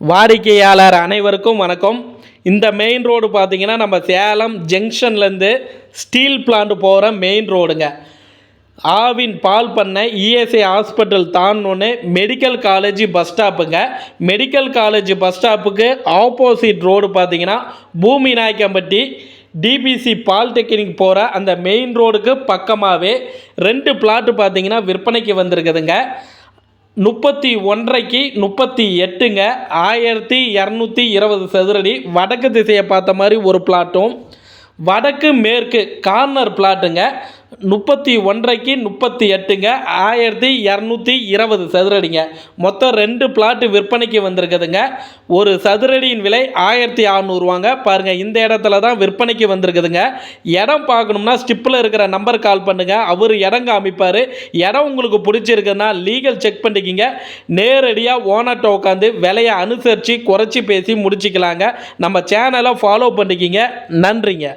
வாடிக்கையாளர் அனைவருக்கும் வணக்கம். இந்த மெயின் ரோடு பார்த்தீங்கன்னா நம்ம சேலம் ஜங்ஷன்லேருந்து ஸ்டீல் பிளான்ட் போகிற மெயின் ரோடுங்க ஆவின் பால் பண்ணை இஎஸ்ஐ ஹாஸ்பிட்டல் தாண்டோன்னு மெடிக்கல் காலேஜ் பஸ் ஸ்டாப்புங்க மெடிக்கல் காலேஜ் பஸ் ஸ்டாப்புக்கு ஆப்போசிட் ரோடு பார்த்தீங்கன்னா பூமி நாயக்கம்பட்டி டிபிசி பாலிடெக்னிக் போகிற அந்த மெயின் ரோடுக்கு பக்கமாகவே ரெண்டு பிளாட்டு பார்த்தீங்கன்னா விற்பனைக்கு வந்திருக்குதுங்க. முப்பத்தி ஒன்றைக்கு முப்பத்தி எட்டுங்க. ஆயிரத்தி இரநூத்தி இருபது சதுரடி. வடக்கு திசையை பார்த்த மாதிரி ஒரு பிளாட்டும் வடக்கு மேற்கு கார்னர் பிளாட்டுங்க முப்பத்தி ஒன்றைக்கு முப்பத்தி எட்டுங்க. ஆயிரத்தி இரநூத்தி இருபது சதுரடிங்க. மொத்தம் ரெண்டு பிளாட்டு விற்பனைக்கு வந்திருக்குதுங்க. ஒரு சதுரடியின் விலை ஆயிரத்தி அறநூறுவாங்க. பாருங்கள் இந்த இடத்துல தான் விற்பனைக்கு வந்திருக்குதுங்க. இடம் பார்க்கணும்னா ஸ்டிப்பில் இருக்கிற நம்பர் கால் பண்ணுங்கள் அவர் இடம் காமிப்பார். இடம் உங்களுக்கு பிடிச்சிருக்குன்னா லீகல் செக் பண்ணிக்கிங்க. நேரடியாக ஓனர்கிட்ட உட்காந்து விலையை அனுசரித்து குறைச்சி பேசி முடிச்சிக்கலாங்க. நம்ம சேனலை ஃபாலோ பண்ணிக்கிங்க. நன்றிங்க.